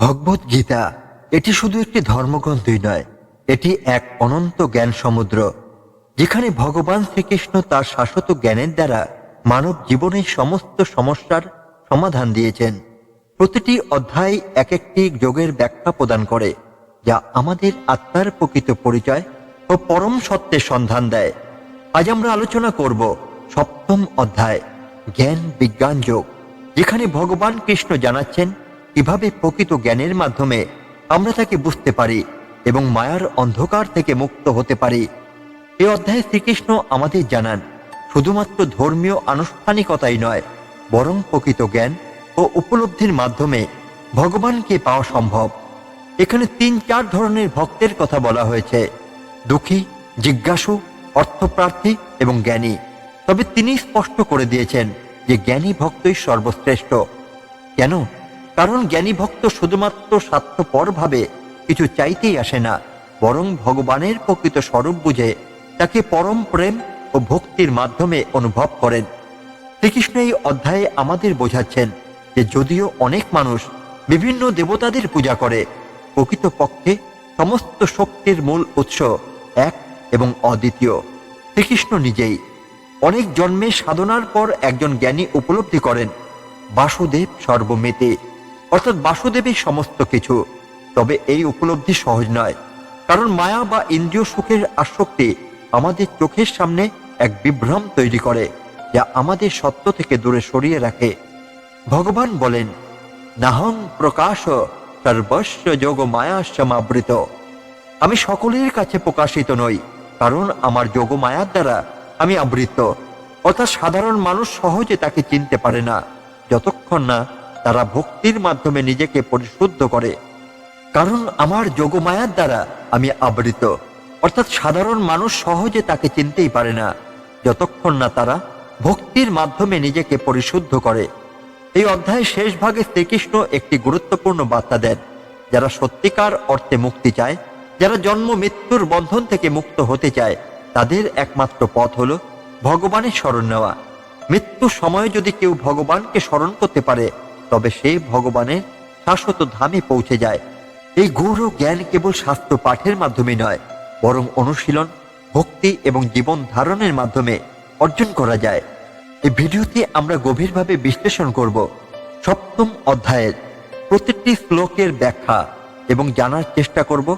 ভগবত গীতা, এটি শুধু একটি ধর্মগ্রন্থই নয়, এটি এক অনন্ত জ্ঞান সমুদ্র, যেখানে ভগবান শ্রীকৃষ্ণ তার শাশ্বত জ্ঞানের দ্বারা মানব জীবনের সমস্ত সমস্যার সমাধান দিয়েছেন। প্রতিটি অধ্যায় এক একটি যোগের ব্যাখ্যা প্রদান করে, যা আমাদের আত্মার প্রকৃত পরিচয় ও পরম সত্যের সন্ধান দেয়। আজ আমরা আলোচনা করব সপ্তম অধ্যায়, জ্ঞান বিজ্ঞান যোগ, যেখানে ভগবান কৃষ্ণ জানাচ্ছেন কীভাবে প্রকৃত জ্ঞানের মাধ্যমে আমরা তাকে বুঝতে পারি এবং মায়ার অন্ধকার থেকে মুক্ত হতে পারি। এই অধ্যায়ে শ্রীকৃষ্ণ আমাদের জানান, শুধুমাত্র ধর্মীয় আনুষ্ঠানিকতাই নয়, বরং প্রকৃত জ্ঞান ও উপলব্ধির মাধ্যমে ভগবানকে পাওয়া সম্ভব। এখানে তিন চার ধরনের ভক্তের কথা বলা হয়েছে, দুঃখী, জিজ্ঞাসু, অর্থপ্রার্থী এবং জ্ঞানী। তবে তিনি স্পষ্ট করে দিয়েছেন যে জ্ঞানী ভক্তই সর্বশ্রেষ্ঠ। কেন? কারণ জ্ঞানী ভক্ত শুধুমাত্র স্বার্থপর ভাবে কিছু চাইতেই আসে না, বরং ভগবানের প্রকৃত স্বরূপ বুঝে তাকে পরম প্রেম ও ভক্তির মাধ্যমে অনুভব করেন। শ্রীকৃষ্ণ এই অধ্যায়ে আমাদের বোঝাচ্ছেন যে যদিও অনেক মানুষ বিভিন্ন দেবতাদের পূজা করে, প্রকৃতপক্ষে সমস্ত শক্তির মূল উৎস এক এবং অদ্বিতীয়। শ্রীকৃষ্ণ নিজেই অনেক জন্মে সাধনার পর একজন জ্ঞানী উপলব্ধি করেন, বাসুদেব সর্বমেতে অর্থাৎ বাসুদেবের সমস্ত কিছু। তবে এই উপলব্ধি সহজ নয়, কারণ মায়া বা ইন্দ্রিয় সুখের আসক্তি আমাদের চোখের সামনে এক বিভ্রম তৈরি করে, যা আমাদের সত্য থেকে দূরে সরিয়ে রাখে। ভগবান বলেন, নাহং প্রকাশ সর্বস্ব যোগ মায়া সমাবৃত। আমি সকলের কাছে প্রকাশিত নই, কারণ আমার যোগ মায়ার দ্বারা আমি আবৃত। অর্থাৎ সাধারণ মানুষ সহজে তাকে চিনতে পারে না, যতক্ষণ না তারা ভক্তির মাধ্যমে নিজেকে পরিশুদ্ধ করে। কারণ আমার যোগমায়ার দ্বারা আমি আবৃত। অর্থাৎ সাধারণ মানুষ সহজে তাকে চিনতেই পারে না, যতক্ষণ না তারা ভক্তির মাধ্যমে নিজেকে পরিশুদ্ধ করে। এই অধ্যায়ের শেষ ভাগে শ্রীকৃষ্ণ একটি গুরুত্বপূর্ণ বার্তা দেন, যারা সত্যিকার অর্থে মুক্তি চায়, যারা জন্ম মৃত্যুর বন্ধন থেকে মুক্ত হতে চায়, তাদের একমাত্র পথ হল ভগবানের স্মরণ নেওয়া। মৃত্যুর সময়ে যদি কেউ ভগবানকে স্মরণ করতে পারে তবে সে ভগবানের শাশ্বত ধামে পৌঁছে যায়। এই গৌর জ্ঞান কেবল শাস্ত্র পাঠের মাধ্যমে নয়, বরং অনুশীলন, ভক্তি এবং জীবন ধারণের মাধ্যমে অর্জন করা যায়। এই ভিডিওতে আমরা গভীরভাবে বিশ্লেষণ করব সপ্তম অধ্যায়ের প্রতিটি শ্লোকের ব্যাখ্যা এবং জানার চেষ্টা করব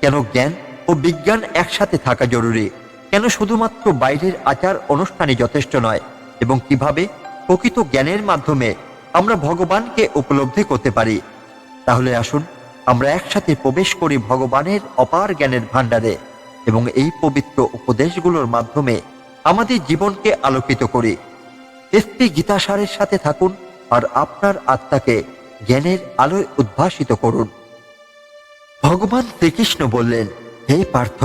কেন জ্ঞান ও বিজ্ঞান একসাথে থাকা জরুরি, কেন শুধুমাত্র বাইরের আচার অনুষ্ঠানে যথেষ্ট নয় এবং কীভাবে প্রকৃত জ্ঞানের মাধ্যমে আমরা ভগবানকে উপলব্ধি করতে পারি। তাহলে আসুন, আমরা একসাথে প্রবেশ করি ভগবানের অপার জ্ঞানের ভাণ্ডারে এবং এই পবিত্র উপদেশগুলোর মাধ্যমে আমাদের জীবনকে আলোকিত করি। এসপি গীতাসারের সাথে থাকুন আর আপনার আত্মাকে জ্ঞানের আলোয় উদ্ভাসিত করুন। ভগবান শ্রীকৃষ্ণ বললেন, হে পার্থ,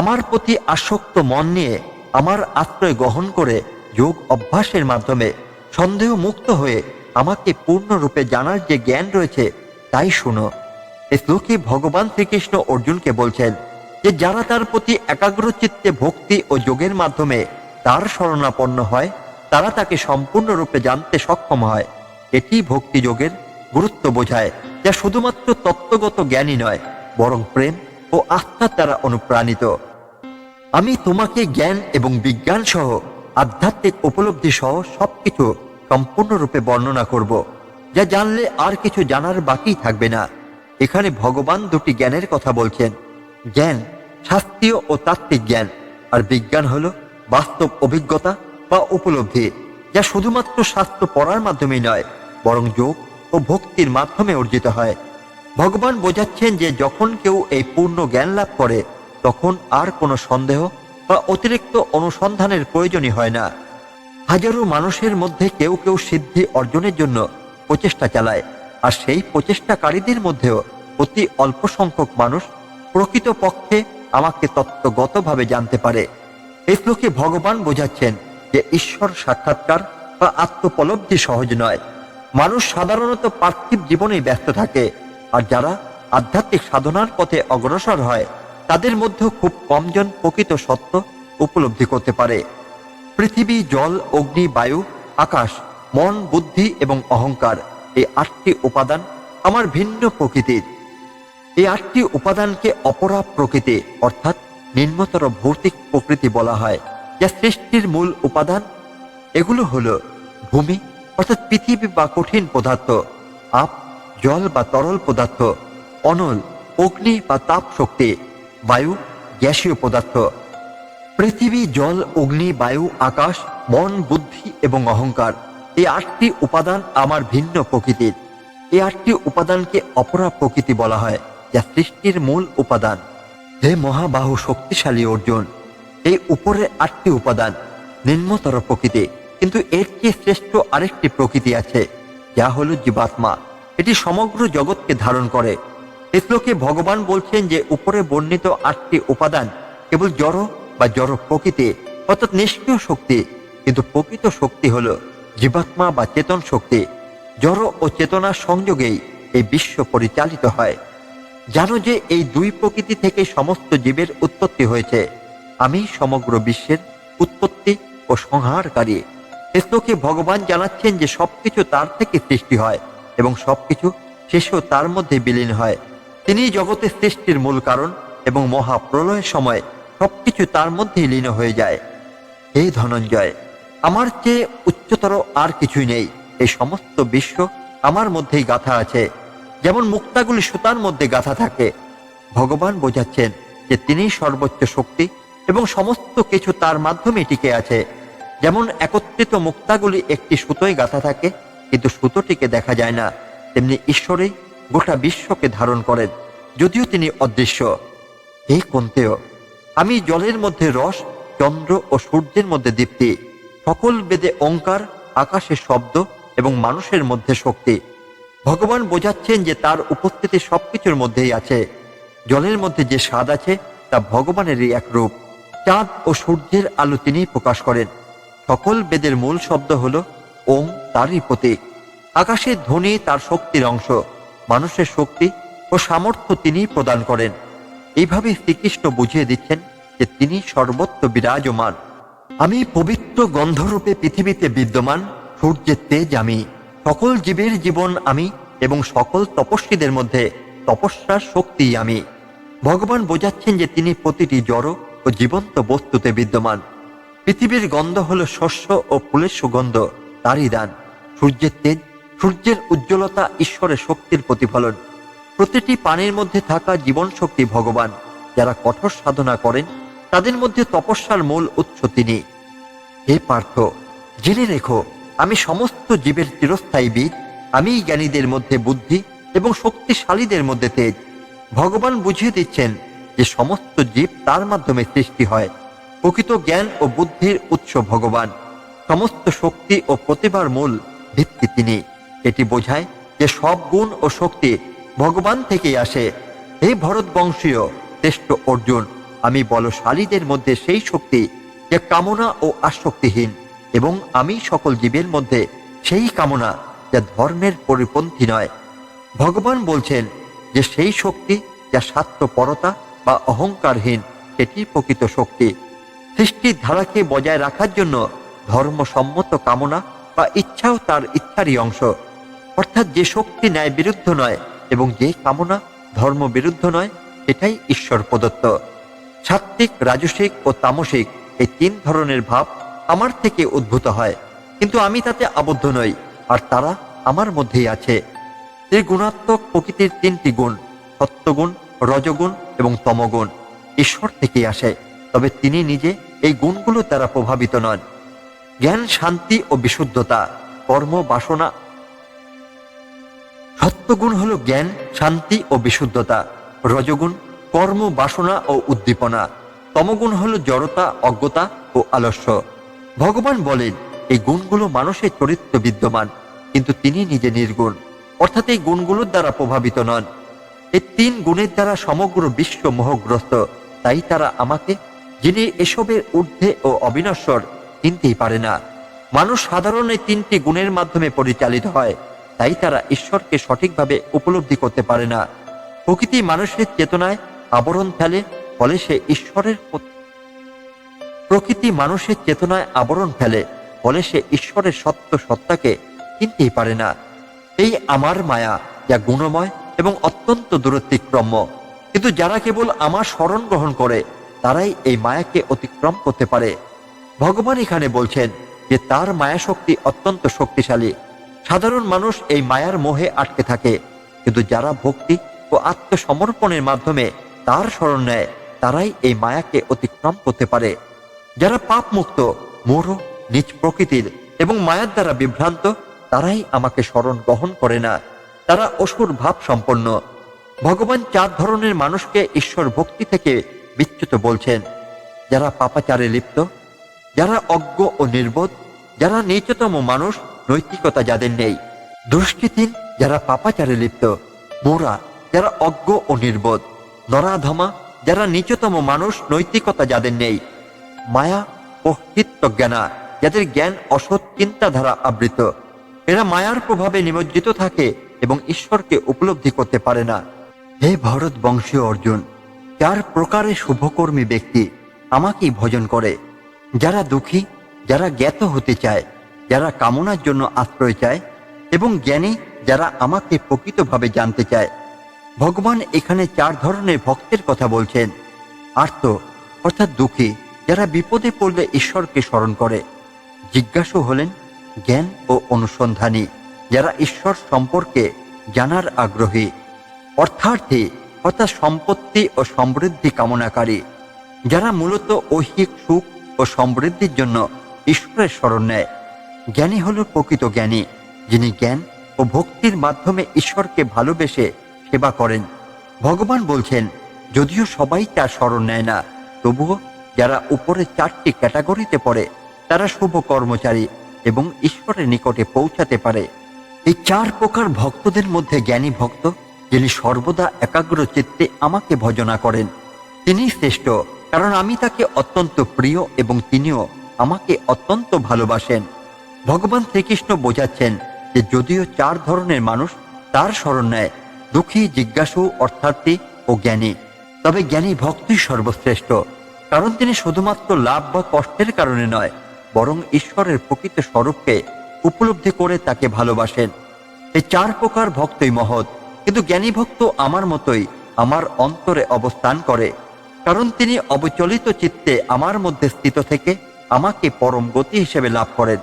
আমার প্রতি আসক্ত মন নিয়ে আমার আশ্রয় গ্রহণ করে যোগ অভ্যাসের মাধ্যমে সন্দেহ মুক্ত হয়ে আমাকে পূর্ণরূপে জানার যে জ্ঞান রয়েছে, তাই শুনো। এ শ্লোকে ভগবান শ্রীকৃষ্ণ অর্জুনকে বলছেন যে, যারা তার প্রতি একাগ্র চিত্তে ভক্তি ও যোগের মাধ্যমে তার শরণাপন্ন হয়, তারা তাকে সম্পূর্ণরূপে জানতে সক্ষম হয়। এটি ভক্তি যোগের গুরুত্ব বোঝায়, যা শুধুমাত্র তত্ত্বগত জ্ঞানই নয়, বরং প্রেম ও আস্থার দ্বারা অনুপ্রাণিত। আমি তোমাকে জ্ঞান এবং বিজ্ঞান সহ আধ্যাত্মিক উপলব্ধি সহ সবকিছু সম্পূর্ণরূপে বর্ণনা করব, যা জানলে আর কিছু জানার বাকি থাকবে না। এখানে ভগবান দুটি জ্ঞানের কথা বলছেন। জ্ঞান শাস্ত্রীয় ও তাত্ত্বিক জ্ঞান, আর বিজ্ঞান হলো বাস্তব অভিজ্ঞতা বা উপলব্ধি, যা শুধুমাত্র শাস্ত্র পড়ার মাধ্যমেই নয়, বরং যোগ ও ভক্তির মাধ্যমে অর্জিত হয়। ভগবান বোঝাচ্ছেন যে যখন কেউ এই পূর্ণ জ্ঞান লাভ করে, তখন আর কোনো সন্দেহ বা অতিরিক্ত অনুসন্ধানের প্রয়োজনই হয় না। হাজারো মানুষের মধ্যে কেউ কেউ সিদ্ধি অর্জনের জন্য প্রচেষ্টা চালায়, আর সেই প্রচেষ্টাকারীদের মধ্যেও অতি অল্প সংখ্যক মানুষ প্রকৃতপক্ষে আমাকে তত্ত্বগতভাবে জানতে পারে। এই শ্লোকে ভগবান বোঝাচ্ছেন যে ঈশ্বর সাক্ষাৎকার বা আত্মপলব্ধি সহজ নয়। মানুষ সাধারণত পার্থিব জীবনেই ব্যস্ত থাকে, আর যারা আধ্যাত্মিক সাধনার পথে অগ্রসর হয়, তাদের মধ্যেও খুব কমজন প্রকৃত সত্য উপলব্ধি করতে পারে। পৃথিবী, জল, অগ্নি, বায়ু, আকাশ, মন, বুদ্ধি এবং অহংকার, এই আটটি উপাদান আমার ভিন্ন প্রকৃতির। এই আটটি উপাদানকে অপরা প্রকৃতি অর্থাৎ নিম্নতর ভৌতিক প্রকৃতি বলা হয়, যা সৃষ্টির মূল উপাদান। এগুলো হলো ভূমি, অর্থাৎ পৃথিবী বা কঠিন পদার্থ আপ জল বা তরল পদার্থ, অনল অগ্নি বা তাপ শক্তি, বায়ু, গ্যাসীয় পদার্থ। পৃথিবী, জল, অগ্নি, বায়ু, আকাশ, মন, বুদ্ধি এবং অহংকার, এই আটটি উপাদান আমার ভিন্ন প্রকৃতির। এই আটটি উপাদানকে অপরা প্রকৃতি বলা হয়, যা সৃষ্টির মূল উপাদান। হে মহাবাহু শক্তিশালী অর্জুন, এই উপরের আটটি উপাদান নিম্নতর প্রকৃতি, কিন্তু এর চেয়ে শ্রেষ্ঠ আরেকটি প্রকৃতি আছে, যা হলো জীবাত্মা। এটি সমগ্র জগৎকে ধারণ করে। এ শ্লোকে ভগবান বলছেন যে উপরে বর্ণিত আটটি উপাদান কেবল জড় বা জড় প্রকৃতি অর্থাৎ নিষ্ক্রিয় শক্তি, কিন্তু প্রকৃত শক্তি হলো জীবাত্মা বা চেতন শক্তি। জড় ও চেতনার সংযোগেই এই বিশ্ব পরিচালিত হয়। জানো যে এই দুই প্রকৃতি থেকে সমস্ত জীবের উৎপত্তি হয়েছে। আমি সমগ্র বিশ্বের উৎপত্তি ও সংহারকারী। শ্লোকে ভগবান জানাচ্ছেন যে সবকিছু তার থেকে সৃষ্টি হয় এবং সবকিছু শেষেও তার মধ্যে বিলীন হয়। তিনি জগতের সৃষ্টির মূল কারণ এবং মহাপ্রলয়ের সময় সবকিছু তার মধ্যেই লীন হয়ে যায়। হে ধনঞ্জয়, আমার চেয়ে উচ্চতর আর কিছুই নেই। এই সমস্ত বিশ্ব আমার মধ্যেই গাথা আছে। যেমন মুক্তাগুলি সুতার মধ্যে গাথা থাকে। ভগবান বোঝাচ্ছেন যে তিনি সর্বোচ্চ শক্তি এবং সমস্ত কিছু তার মাধ্যমে টিকে আছে। যেমন একত্রিত মুক্তাগুলি একটি সুতোয় গাথা থাকে, কিন্তু সুতোটিকে দেখা যায় না। তেমনি ঈশ্বরই গোটা বিশ্বকে ধারণ করেন, যদিও তিনি অদৃশ্য। হে কন্তেয় আমি জলের মধ্যে রস, চন্দ্র ও সূর্যের মধ্যে দীপ্তি। সকল বেদে ওঙ্কার আকাশের শব্দ এবং মানুষের মধ্যে শক্তি। ভগবান বোঝাচ্ছেন যে তার উপস্থিতি সবকিছুর মধ্যেই আছে। জলের মধ্যে যে স্বাদ আছে, তা ভগবানেরই এক রূপ। চাঁদ ও সূর্যের আলো তিনি প্রকাশ করেন। সকল বেদের মূল শব্দ হল, ওম তারই প্রতীক। আকাশের ধ্বনি তার শক্তির অংশ। মানুষের শক্তি ও সামর্থ্য তিনি প্রদান করেন। এইভাবে শ্রীকৃষ্ণ বুঝিয়ে দিচ্ছেন যে তিনি সর্বত্র বিরাজমান। আমি পবিত্র গন্ধরূপে পৃথিবীতে বিদ্যমান, সূর্যের তেজ আমি। সকল জীবের জীবন আমি এবং সকল তপস্বীদের মধ্যে তপস্যার শক্তি আমি। ভগবান বোঝাচ্ছেন যে তিনি প্রতিটি জড় ও জীবন্ত বস্তুতে বিদ্যমান। পৃথিবীর গন্ধ হল শস্য ও ফুলের সুগন্ধ, তারই দান। সূর্যের তেজ, সূর্যের উজ্জ্বলতা ঈশ্বরের শক্তির প্রতিফলন। প্রতিটি পানির মধ্যে থাকা জীবন শক্তি ভগবান, যারা কঠোর সাধনা করেন, তাদের মধ্যে তপস্যার মূল উৎস তিনি। হে পার্থ, জেনে রেখো, আমি সমস্ত জীবের চিরস্থায়ী বীজ আমি জ্ঞানীদের মধ্যে বুদ্ধি এবং শক্তিশালীদের মধ্যে তেজ। ভগবান বুঝিয়ে দিচ্ছেন যে সমস্ত জীব তার মাধ্যমে সৃষ্টি হয়। প্রকৃত জ্ঞান ও বুদ্ধির উৎস ভগবান। সমস্ত শক্তি ও প্রতিভার মূল ভিত্তি তিনি। এটি বোঝায় যে সব গুণ ও শক্তি ভগবান থেকেই আসে। হে ভরত বংশীয় শ্রেষ্ঠ অর্জুন, আমি বলশালীদের মধ্যে সেই শক্তি যে কামনা ও আসক্তিহীন এবং আমি সকল জীবের মধ্যে সেই কামনা যা ধর্মের পরিপন্থী নয়। ভগবান বলছেন যে সেই শক্তি যা স্বার্থপরতা বা অহংকারহীন সেটি প্রকৃত শক্তি। সৃষ্টির ধারাকে বজায় রাখার জন্য ধর্মসম্মত কামনা বা ইচ্ছাও তার ইচ্ছারই অংশ। অর্থাৎ যে শক্তি ন্যায় বিরুদ্ধ নয় এবং যে কামনা ধর্ম বিরুদ্ধ নয় এটাই ঈশ্বর প্রদত্ত। সাত্ত্বিক, রাজসিক ও তামসিক এই তিন ধরনের ভাব আমার থেকে উদ্ভূত হয়, কিন্তু আমি তাতে আবদ্ধ নই, আর তারা আমার মধ্যেই আছে। এই গুণাত্মক প্রকৃতির তিনটি গুণ, সত্যগুণ, রজগুণ এবং তমগুণ ঈশ্বর থেকে আসে, তবে তিনি নিজে এই গুণগুলো দ্বারা প্রভাবিত নন। জ্ঞান শান্তি ও বিশুদ্ধতা, কর্ম বাসনা সত্যগুণ হলো জ্ঞান, শান্তি ও বিশুদ্ধতা। রজগুণ, কর্ম, বাসনা ও উদ্দীপনা। তমগুণ হলো জড়তা, অজ্ঞতা ও আলস্য। ভগবান বলেন, এই গুণগুলো মানুষের চরিত্র বিদ্যমান, কিন্তু তিনি নিজে নির্গুণ। অর্থাৎ এই গুণগুলোর দ্বারা প্রভাবিত নন। এই তিন গুণের দ্বারা সমগ্র বিশ্ব মোহগ্রস্ত। তাই তারা আমাকে, যিনি এসবের ঊর্ধ্বে ও অবিনশ্বর, চিনতেই পারে না। মানুষ সাধারণ এই তিনটি গুণের মাধ্যমে পরিচালিত হয়। তাই তারা ঈশ্বরকে সঠিকভাবে উপলব্ধি করতে পারে না। প্রকৃতি মানুষের চেতনায় আবরণ ফেলে, ফলে সে ঈশ্বরের প্রকৃতি মানুষের চেতনায় আবরণ ফেলে, ফলে সে ঈশ্বরের সত্য সত্তাকে চিনতেই পারে না। এই আমার মায়া যা গুণময় এবং অত্যন্ত দূরতিক্রম্য। কিন্তু যারা কেবল আমার স্মরণ গ্রহণ করে, তারাই এই মায়াকে অতিক্রম করতে পারে। ভগবান এখানে বলছেন যে তার মায়া শক্তি অত্যন্ত শক্তিশালী। সাধারণ মানুষ এই মায়ার মোহে আটকে থাকে, কিন্তু যারা ভক্তি ও আত্মসমর্পণের মাধ্যমে তার স্মরণ নেয়, তারাই এই মায়াকে অতিক্রম করতে পারে। যারা পাপ মুক্ত মূঢ়, নিজ প্রকৃতির এবং মায়ার দ্বারা বিভ্রান্ত, তারাই আমাকে স্মরণ গ্রহণ করে না। তারা অসুর ভাব সম্পন্ন। ভগবান চার ধরনের মানুষকে ঈশ্বর ভক্তি থেকে বিচ্যুত বলছেন। যারা পাপাচারে লিপ্ত, যারা অজ্ঞ ও নির্বোধ, যারা নিচতম মানুষ নৈতিকতা যাদের নেই। দুষ্কৃতিন যারা পাপাচারে লিপ্ত, মোরা যারা অজ্ঞ ও নির্বোধ, নরাধমা যারা নিচতম মানুষ, নৈতিকতা যাদের নেই। মায়া ও হিত্যজ্ঞানা যাদের জ্ঞান অসৎ চিন্তাধারা আবৃত, এরা মায়ার প্রভাবে নিমজ্জিত থাকে এবং ঈশ্বরকে উপলব্ধি করতে পারে না। হে ভরত বংশীয় অর্জুন চার প্রকারের শুভকর্মী ব্যক্তি আমাকেই ভজন করে। যারা দুঃখী, যারা জ্ঞাত হতে চায় যারা কামনার জন্য আশ্রয় চায় এবং জ্ঞানী যারা আমাকে প্রকৃতভাবে জানতে চায়। ভগবান এখানে চার ধরনের ভক্তের কথা বলছেন। আর্ত, অর্থাৎ দুঃখী, যারা বিপদে পড়লে ঈশ্বরকে স্মরণ করে। জিজ্ঞাসু হলেন, জ্ঞান ও অনুসন্ধানী, যারা ঈশ্বর সম্পর্কে জানার আগ্রহী, অর্থার্থী অর্থাৎ সম্পত্তি ও সমৃদ্ধি কামনাকারী, যারা মূলত ঐহিক সুখ ও সমৃদ্ধির জন্য ঈশ্বরের স্মরণ নেয়। জ্ঞানী হল প্রকৃত জ্ঞানী, যিনি জ্ঞান ও ভক্তির মাধ্যমে ঈশ্বরকে ভালোবেসে সেবা করেন। ভগবান বলছেন, যদিও সবাই তার স্মরণ নেয় না, তবুও যারা উপরে চারটি ক্যাটাগরিতে পড়ে, তারা শুভ কর্মচারী এবং ঈশ্বরের নিকটে পৌঁছাতে পারে। এই চার প্রকার ভক্তদের মধ্যে জ্ঞানী ভক্ত, যিনি সর্বদা একাগ্র চিত্তে আমাকে ভজনা করেন। তিনি শ্রেষ্ঠ, কারণ আমি তাকে অত্যন্ত প্রিয় এবং তিনিও আমাকে অত্যন্ত ভালোবাসেন। ভগবান শ্রীকৃষ্ণ বোঝাচ্ছেন যে যদিও চার ধরনের মানুষ, তার স্মরণ নেয়, দুঃখী, জিজ্ঞাসু অর্থার্থী ও জ্ঞানী। তবে জ্ঞানী ভক্তই সর্বশ্রেষ্ঠ, কারণ তিনি শুধুমাত্র লাভ বা কষ্টের কারণে নয়, বরং ঈশ্বরের প্রকৃত স্বরূপকে উপলব্ধি করে তাকে ভালোবাসেন। এই চার প্রকার ভক্তই মহৎ, কিন্তু জ্ঞানী ভক্ত আমার মতোই আমার অন্তরে অবস্থান করে, কারণ তিনি অবচলিত চিত্তে আমার মধ্যে স্থিত থেকে আমাকে পরম গতি হিসেবে লাভ করেন।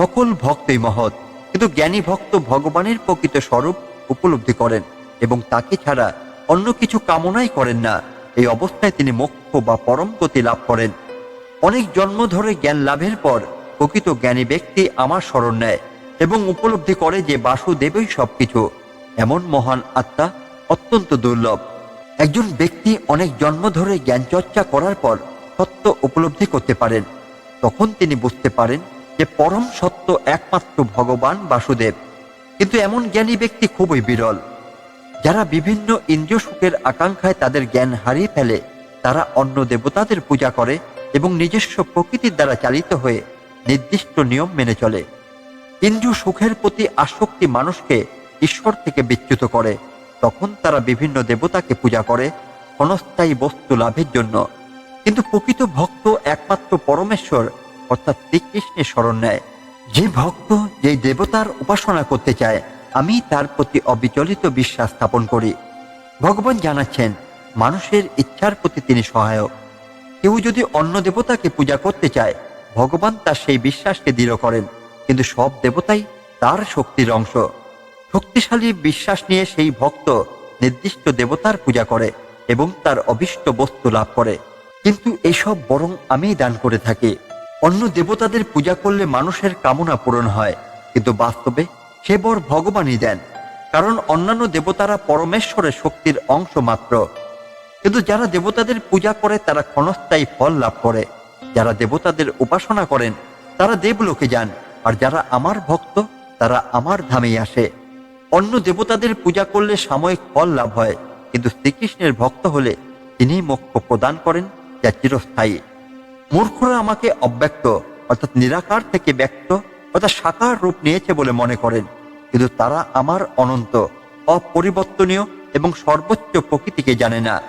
সকল ভক্তই মহৎ, কিন্তু জ্ঞানী ভক্ত ভগবানের প্রকৃত স্বরূপ উপলব্ধি করেন এবং তাকে ছাড়া অন্য কিছু কামনাই করেন না। এই অবস্থায় তিনি মোক্ষ বা পরম গতি লাভ করেন। অনেক জন্ম ধরে জ্ঞান লাভের পর প্রকৃত জ্ঞানী ব্যক্তি আমার স্মরণ নেয় এবং উপলব্ধি করে যে বাসুদেবই সবকিছু। এমন মহান আত্মা অত্যন্ত দুর্লভ। একজন ব্যক্তি অনেক জন্ম ধরে জ্ঞান চর্চা করার পর সত্য উপলব্ধি করতে পারেন। তখন তিনি বুঝতে পারেন যে পরম সত্য একমাত্র ভগবান বাসুদেব। কিন্তু এমন জ্ঞানী ব্যক্তি খুবই বিরল। যারা বিভিন্ন ইন্দ্রিয় সুখের আকাঙ্ক্ষায় তাদের জ্ঞান হারিয়ে ফেলে, তারা অন্য দেবতাদের পূজা করে এবং নিজস্ব প্রকৃতির দ্বারা চালিত হয়ে নির্দিষ্ট নিয়ম মেনে চলে। ইন্দ্রিয় সুখের প্রতি আসক্তি মানুষকে ঈশ্বর থেকে বিচ্যুত করে। তখন তারা বিভিন্ন দেবতাকে পূজা করে ক্ষণস্থায়ী বস্তু লাভের জন্য। কিন্তু প্রকৃত ভক্ত একমাত্র পরমেশ্বর অর্থাৎ শ্রীকৃষ্ণের স্মরণ নেয়। যে ভক্ত যেই দেবতার উপাসনা করতে চায়, আমি তার প্রতি অবিচলিত বিশ্বাস স্থাপন করি। ভগবান জানাচ্ছেন, মানুষের ইচ্ছার প্রতি তিনি সহায়ক। কেউ যদি অন্য দেবতাকে পূজা করতে চায়, ভগবান তার সেই বিশ্বাসকে দৃঢ় করেন, কিন্তু সব দেবতাই তার শক্তির অংশ। শক্তিশালী বিশ্বাস নিয়ে সেই ভক্ত নির্দিষ্ট দেবতার পূজা করে এবং তার অবিষ্ট বস্তু লাভ করে। কিন্তু এসব বরং আমিই দান করে থাকি। অন্য দেবতাদের পূজা করলে মানুষের কামনা পূরণ হয়। কিন্তু বাস্তবে সে বর ভগবানই দেন, কারণ অন্যান্য দেবতারা পরমেশ্বরের শক্তির অংশ মাত্র। কিন্তু যারা দেবতাদের পূজা করে, তারা ক্ষণস্থায়ী ফল লাভ করে। যারা দেবতাদের উপাসনা করেন, তারা দেবলোকে যান, আর যারা আমার ভক্ত, তারা আমার ধামেই আসে। অন্য দেবতাদের পূজা করলে সাময়িক ফল লাভ হয়, কিন্তু শ্রীকৃষ্ণের ভক্ত হলে তিনি মোক্ষ প্রদান করেন, যা চিরস্থায়ী। মূর্খরা আমাকে অব্যক্ত, অর্থাৎ নিরাকার থেকে ব্যক্ত, অর্থাৎ সাকার রূপ নিয়েছে বলে মনে করেন। কিন্তু তারা আমার অনন্ত, অপরিবর্তনীয় এবং সর্বোচ্চ প্রকৃতিকে জানে না।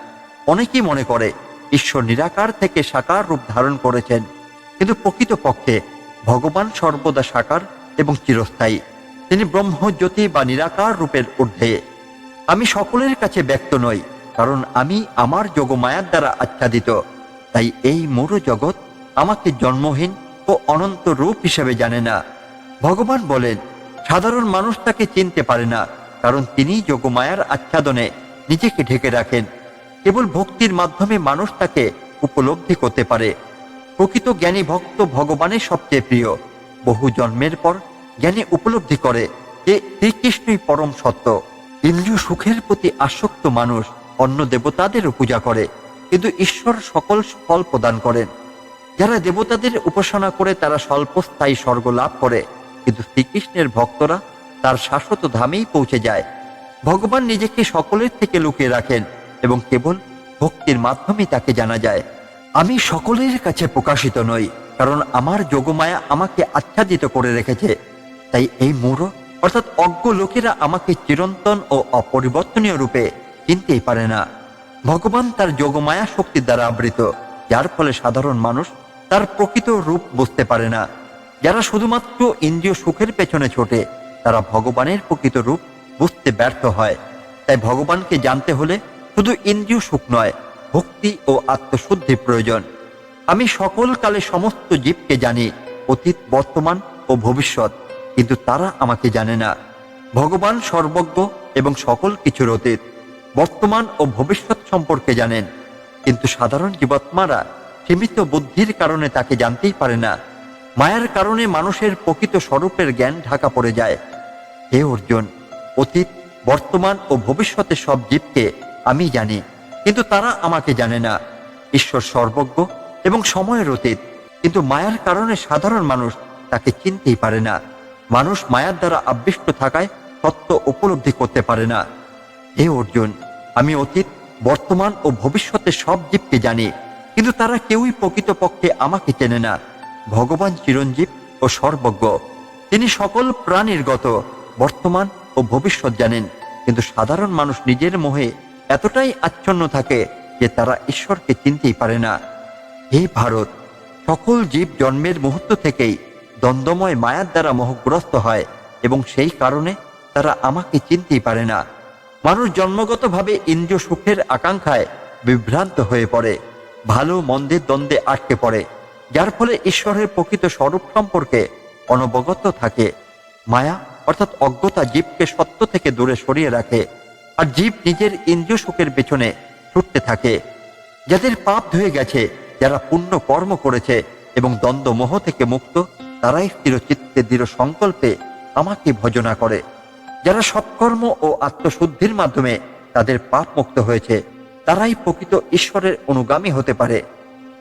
অনেকেই মনে করে, ঈশ্বর নিরাকার থেকে সাকার রূপ ধারণ করেছেন। কিন্তু প্রকৃতপক্ষে ভগবান সর্বদা সাকার এবং চিরস্থায়ী। তিনি ব্রহ্মজ্যোতি বা নিরাকার রূপের ঊর্ধ্বে। আমি সকলের কাছে ব্যক্ত নই, কারণ আমি আমার যোগমায়ার দ্বারা আচ্ছাদিত। তাই এই মূঢ় জগৎ আমাকে জন্মহীন ও অনন্ত রূপ হিসেবে জানে না। ভগবান বলেন, সাধারণ মানুষ তাকে চিনতে পারে না, কারণ তিনি যোগমায়ার আচ্ছাদনে নিজেকে ঢেকে রাখেন। কেবল ভক্তির মাধ্যমে মানুষ তাকে উপলব্ধি করতে পারে। প্রকৃত জ্ঞানী ভক্ত ভগবানের সবচেয়ে প্রিয়। বহু জন্মের পর জ্ঞানী উপলব্ধি করে যে শ্রীকৃষ্ণই পরম সত্য। ইন্দ্রিয় সুখের প্রতি আসক্ত মানুষ অন্য দেবতাদেরও পূজা করে। কিন্তু ঈশ্বর সকল ফল প্রদান করেন। যারা দেবতাদের উপাসনা করে, তারা স্বল্পস্থায়ী স্বর্গ লাভ করে। কিন্তু শ্রীকৃষ্ণের ভক্তরা তার শাশ্বত ধামেই পৌঁছে যায়। ভগবান নিজেকে সকলের থেকে লুকিয়ে রাখেন এবং কেবল ভক্তির মাধ্যমে তাকে জানা যায়। আমি সকলের কাছে প্রকাশিত নই, কারণ আমার যোগমায়া আমাকে আচ্ছাদিত করে রেখেছে। তাই এই মূঢ়, অর্থাৎ অজ্ঞ লোকেরা আমাকে চিরন্তন ও অপরিবর্তনীয় রূপে চিনতেই পারে না। ভগবান তার যোগমায়া শক্তির দ্বারা আবৃত। যার ফলে সাধারণ মানুষ তার প্রকৃত রূপ বুঝতে পারে না। যারা শুধুমাত্র ইন্দ্রিয় সুখের পেছনে ছোটে, তারা ভগবানের প্রকৃত রূপ বুঝতে ব্যর্থ হয়। তাই ভগবানকে জানতে হলে শুধু ইন্দ্রিয় সুখ নয়, ভক্তি ও আত্মশুদ্ধি প্রয়োজন। আমি সকল কালে সমস্ত জীবকে জানি, অতীত, বর্তমান ও ভবিষ্যৎ, কিন্তু তারা আমাকে জানে না। ভগবান সর্বজ্ঞ এবং সকল কিছুর অতীত। বর্তমান ও ভবিষ্যৎ সম্পর্কে জানেন। কিন্তু সাধারণ জীবাত্মারা সীমিত বুদ্ধির কারণে তাকে জানতেই পারে না। মায়ার কারণে মানুষের প্রকৃত স্বরূপের জ্ঞান ঢাকা পড়ে যায়। হে অর্জুন, অতীত, বর্তমান ও ভবিষ্যতের সব জীবকে আমি জানি, কিন্তু তারা আমাকে জানে না। ঈশ্বর সর্বজ্ঞ এবং সময়ের অতীত, কিন্তু মায়ার কারণে সাধারণ মানুষ তাকে চিনতেই পারে না। মানুষ মায়ার দ্বারা আবিষ্ট থাকায় সত্য উপলব্ধি করতে পারে না। হে অর্জুন, আমি অতীত বর্তমান ও ভবিষ্যতের সব জীবকে জানি, কিন্তু তারা কেউই প্রকৃতপক্ষে আমাকে চেনে না। ভগবান চিরঞ্জীব ও সর্বজ্ঞ। তিনি সকল প্রাণীর গত, বর্তমান ও ভবিষ্যৎ জানেন, কিন্তু সাধারণ মানুষ নিজের মোহে এতটাই আচ্ছন্ন থাকে যে তারা ঈশ্বরকে চিনতেই পারে না। হে ভারত, সকল জীব জন্মের মুহূর্ত থেকেই দ্বন্দ্বময় মায়ার দ্বারা মোহগ্রস্ত হয় এবং সেই কারণে তারা আমাকে চিনতেই পারে না। মানুষ জন্মগতভাবে ইন্দ্রিয় সুখের আকাঙ্ক্ষায় বিভ্রান্ত হয়ে পড়ে, ভালো মন্দের দ্বন্দ্বে আটকে পড়ে, যার ফলে ঈশ্বরের প্রকৃত স্বরূপ সম্পর্কে অনবগত থাকে। মায়া অর্থাৎ অজ্ঞতা জীবকে সত্য থেকে দূরে সরিয়ে রাখে আর জীব নিজের ইন্দ্রিয় সুখের পেছনে ছুটতে থাকে। যাদের পাপ ধুয়ে গেছে, যারা পুণ্য কর্ম করেছে এবং দ্বন্দ্ব মোহ থেকে মুক্ত, তারাই স্থির চিত্তে দৃঢ় সংকল্পে আমাকে ভজনা করে। যারা সৎকর্ম ও আত্মশুদ্ধির মাধ্যমে তাদের পাপ মুক্ত হয়েছে, তারাই প্রকৃত ঈশ্বরের অনুগামী হতে পারে।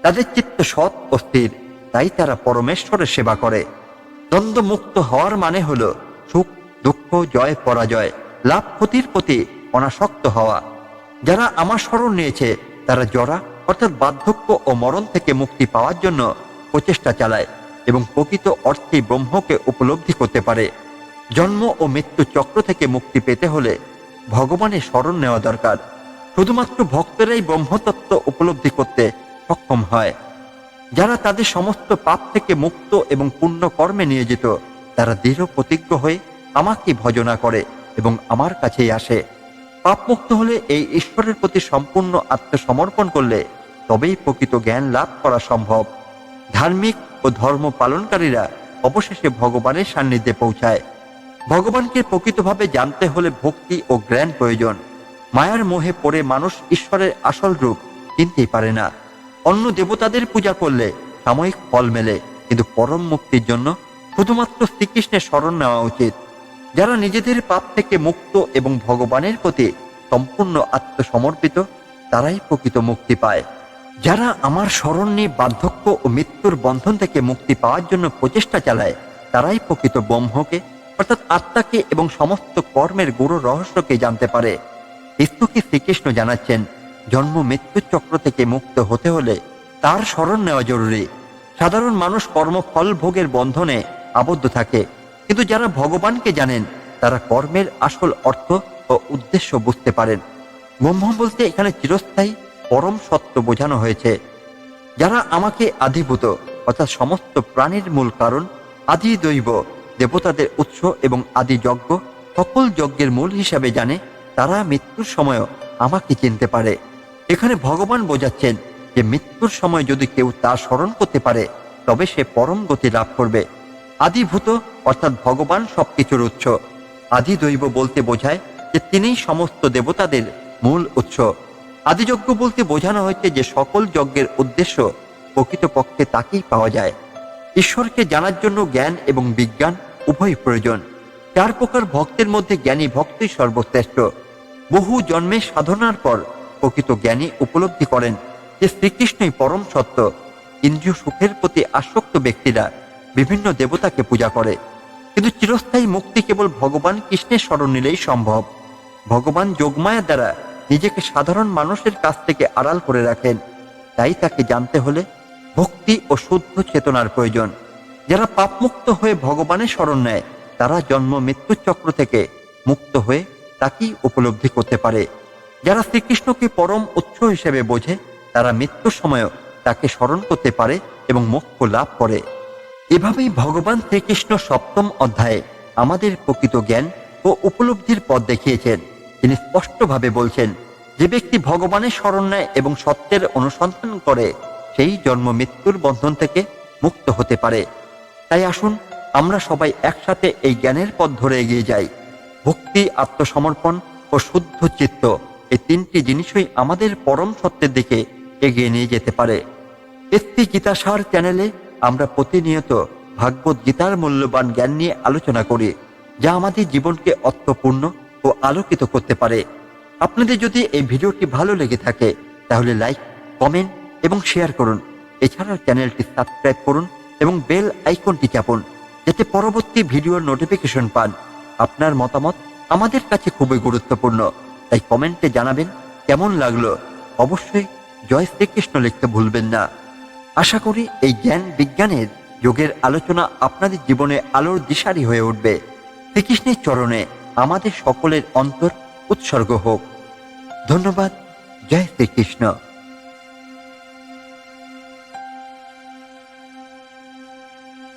তাদের চিত্ত সৎ ও স্থির, তাই তারা পরমেশ্বরের সেবা করে। দ্বন্দ্ব মুক্ত হওয়ার মানে হল সুখ, দুঃখ, জয়, পরাজয়, লাভ, ক্ষতির প্রতি অনাসক্ত হওয়া। যারা আমার স্মরণ নিয়েছে, তারা জরা, অর্থাৎ বার্ধক্য ও মরণ থেকে মুক্তি পাওয়ার জন্য প্রচেষ্টা চালায় এবং প্রকৃত অর্থে ব্রহ্মকে উপলব্ধি করতে পারে। জন্ম ও মৃত্যু চক্র থেকে মুক্তি পেতে হলে ভগবানের স্মরণ নেওয়া দরকার। শুধুমাত্র ভক্তরাই ব্রহ্মতত্ত্ব উপলব্ধি করতে সক্ষম হয়। যারা তাদের সমস্ত পাপ থেকে মুক্ত এবং পূর্ণ কর্মে নিয়োজিত, তারা দৃঢ় প্রতিজ্ঞ হয়ে আমাকে ভজনা করে এবং আমার কাছেই আসে। পাপমুক্ত হলে এই ঈশ্বরের প্রতি সম্পূর্ণ আত্মসমর্পণ করলে তবেই প্রকৃত জ্ঞান লাভ করা সম্ভব। ধার্মিক ও ধর্ম পালনকারীরা অবশেষে ভগবানের সান্নিধ্যে পৌঁছায়। ভগবানকে প্রকৃতভাবে জানতে হলে ভক্তি ও জ্ঞান প্রয়োজন। মায়ার মোহে পড়ে মানুষ ঈশ্বরের আসল রূপ চিনতেই পারে না। অন্য দেবতাদের পূজা করলে সাময়িক ফল মেলে, কিন্তু পরম মুক্তির জন্য শুধুমাত্র শ্রীকৃষ্ণের স্মরণ নেওয়া উচিত। যারা নিজেদের পাপ থেকে মুক্ত এবং ভগবানের প্রতি সম্পূর্ণ আত্মসমর্পিত, তারাই প্রকৃত মুক্তি পায়। যারা আমার স্মরণ নিয়ে বার্ধক্য ও মৃত্যুর বন্ধন থেকে মুক্তি পাওয়ার জন্য প্রচেষ্টা চালায়, তারাই প্রকৃত ব্রহ্মকে অর্থাৎ আত্মাকে এবং সমস্ত কর্মের গুরু রহস্যকে জানতে পারে। স্তকে শ্রীকৃষ্ণ জানাচ্ছেন, জন্ম মৃত্যুর চক্র থেকে মুক্ত হতে হলে তার স্মরণ নেওয়া জরুরি। সাধারণ মানুষ কর্মফল ভোগের বন্ধনে আবদ্ধ থাকে, কিন্তু যারা ভগবানকে জানেন, তারা কর্মের আসল অর্থ ও উদ্দেশ্য বুঝতে পারেন। ব্রহ্ম বলতে এখানে চিরস্থায়ী, পরম সত্য বোঝানো হয়েছে। যারা আমাকে আধিভূত, অর্থাৎ সমস্ত প্রাণীর মূল কারণ, আদি দৈব দেবতাদের উৎস এবং আদি যজ্ঞ সকল যজ্ঞের মূল হিসাবে জানে, তারা মৃত্যুর সময়ও আমাকে চিনতে পারে। এখানে ভগবান বোঝাচ্ছেন যে মৃত্যুর সময় যদি কেউ তা স্মরণ করতে পারে, তবে সে পরম গতি লাভ করবে। আদিভূত, অর্থাৎ ভগবান সবকিছুর উৎস। আদি দৈব বলতে বোঝায় যে তিনিই সমস্ত দেবতাদের মূল উৎস। আদিযজ্ঞ বলতে বোঝানো হয়েছে যে সকল যজ্ঞের উদ্দেশ্য প্রকৃতপক্ষে তাকেই পাওয়া যায়। ঈশ্বরকে জানার জন্য জ্ঞান এবং বিজ্ঞান উভয় প্রয়োজন। চার প্রকার ভক্তের মধ্যে জ্ঞানী ভক্তই সর্বশ্রেষ্ঠ। বহু জন্মের সাধনার পর প্রকৃত জ্ঞানী উপলব্ধি করেন যে শ্রীকৃষ্ণই পরম সত্য। ইন্দ্রিয় সুখের প্রতি আসক্ত ব্যক্তিরা বিভিন্ন দেবতাকে পূজা করে। কিন্তু চিরস্থায়ী মুক্তি কেবল ভগবান কৃষ্ণের স্মরণ নিলেই সম্ভব। ভগবান যোগমায়া দ্বারা নিজেকে সাধারণ মানুষের কাছ থেকে আড়াল করে রাখেন। তাই তাকে জানতে হলে ভক্তি ও শুদ্ধ চেতনার প্রয়োজন। যারা পাপমুক্ত হয়ে ভগবানের স্মরণ নেয়, তারা জন্ম মৃত্যুর চক্র থেকে মুক্ত হয়ে তাকেই উপলব্ধি করতে পারে। যারা শ্রীকৃষ্ণকে পরম উৎস হিসেবে বোঝে, তারা মৃত্যুর সময়ও তাকে স্মরণ করতে পারে এবং মোক্ষ লাভ করে। এভাবেই ভগবান শ্রীকৃষ্ণ সপ্তম অধ্যায়ে আমাদের প্রকৃত জ্ঞান ও উপলব্ধির পথ দেখিয়েছেন। তিনি স্পষ্টভাবে বলছেন, যে ব্যক্তি ভগবানের স্মরণ নেয় এবং সত্যের অনুসন্ধান করে, সেই জন্ম মৃত্যুর বন্ধন থেকে মুক্ত হতে পারে। তাই আসুন, আমরা সবাই একসাথে এই জ্ঞানের পথ ধরে এগিয়ে যাই। ভক্তি, আত্মসমর্পণ ও শুদ্ধ চিত্ত এই তিনটি জিনিসই আমাদের পরম সত্যের দিকে এগিয়ে নিয়ে যেতে পারে। এসপি গীতাসার চ্যানেলে আমরা প্রতিনিয়ত ভাগবত গীতার মূল্যবান জ্ঞান নিয়ে আলোচনা করি, যা আমাদের জীবনকে অর্থপূর্ণ ও আলোকিত করতে পারে। আপনাদের যদি এই ভিডিওটি ভালো লেগে থাকে, তাহলে লাইক, কমেন্ট এবং শেয়ার করুন। এছাড়াও চ্যানেলটি সাবস্ক্রাইব করুন এবং বেল আইকনটি চাপুন, যাতে পরবর্তী ভিডিওর নোটিফিকেশন পান। আপনার মতামত আমাদের কাছে খুবই গুরুত্বপূর্ণ। তাই কমেন্টে জানাবেন কেমন লাগল। অবশ্যই জয় শ্রীকৃষ্ণ লিখতে ভুলবেন না। আশা করি এই জ্ঞান বিজ্ঞানের যোগের আলোচনা আপনাদের জীবনে আলোর দিশারি হয়ে উঠবে। শ্রীকৃষ্ণের চরণে আমাদের সকলের অন্তর উৎসর্গ হোক। ধন্যবাদ। জয় শ্রীকৃষ্ণ।